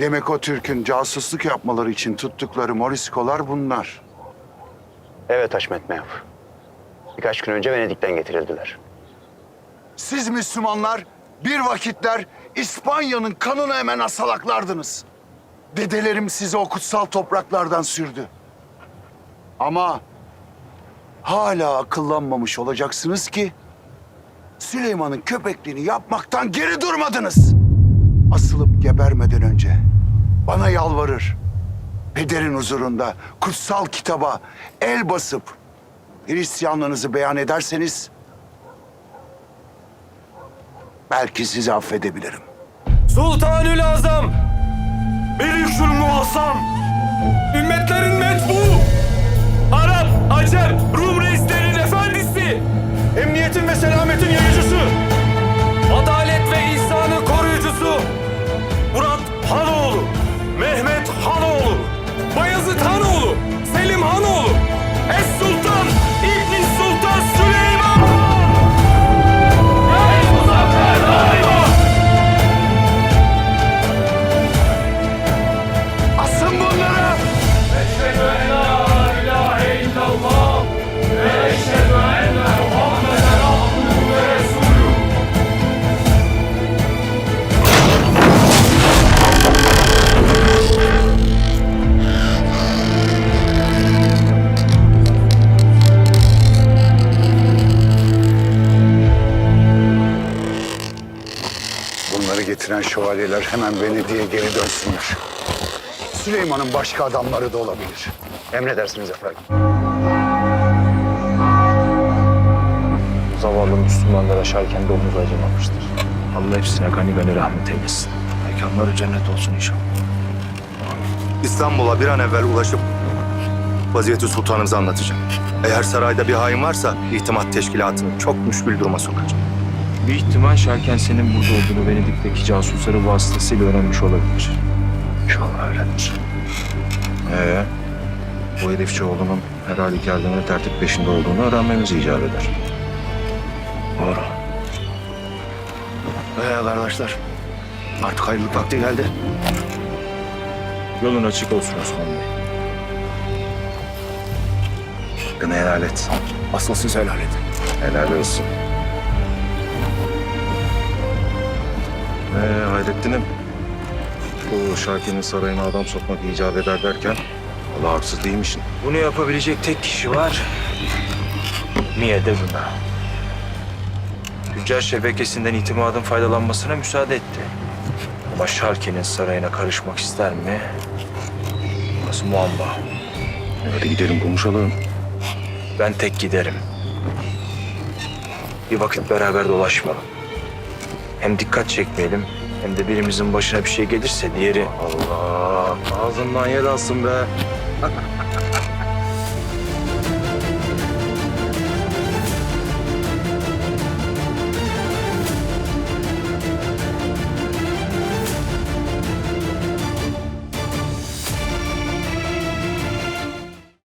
Demek o Türk'ün casusluk yapmaları için tuttukları Moriskolar bunlar. Evet Haşmet Meyap. Birkaç gün önce Venedik'ten getirildiler. Siz Müslümanlar bir vakitler İspanya'nın kanını emen asalaklardınız. Dedelerim sizi o kutsal topraklardan sürdü. Ama hala akıllanmamış olacaksınız ki Süleyman'ın köpekliğini yapmaktan geri durmadınız. Asılıp gebermeden önce bana yalvarır. Pederin huzurunda kutsal kitaba el basıp Hristiyanlığınızı beyan ederseniz belki sizi affedebilirim. Sultanül Azam! Melikül Muazzam! Ümmetlerin getiren şövalyeler hemen Venedik'e geri dönsünler. Süleyman'ın başka adamları da olabilir. Emredersiniz efendim. Zavallı Müslümanlar aşarken de omuz acımamıştır. Allah hepsine gani gani rahmet eylesin. Mekanları cennet olsun inşallah. İstanbul'a bir an evvel ulaşıp vaziyeti sultanımıza anlatacağım. Eğer sarayda bir hain varsa ihtimat teşkilatını çok müşkül duruma sokacak. Bir ihtimal Şarken senin burada olduğunu Venedik'teki casusları vasıtasıyla öğrenmiş olabilir. İnşallah öyledir. Ee, bu herifçioğlunun her halükarda tertip peşinde olduğunu öğrenmemiz icap eder. Doğru. Ee kardeşler, artık ayrılık vakti geldi. Yolun açık olsun Osman Bey. Hakkını helal et. Asıl siz helal edin. Helal olsun. Ee, Hayrettin'im. Bu Şarki'nin sarayına adam sokmak icap eder derken... Allah haksız değilmişsin. Bunu yapabilecek tek kişi var. Niye de buna? Tüccar şebekesinden itimadın faydalanmasına müsaade etti. Ama Şarki'nin sarayına karışmak ister mi? Burası muamba. Hadi gidelim konuşalım. Ben tek giderim. Bir vakit beraber dolaşmayalım. Hem dikkat çekmeyelim hem de birimizin başına bir şey gelirse diğeri... Allah ağzından yer alsın be.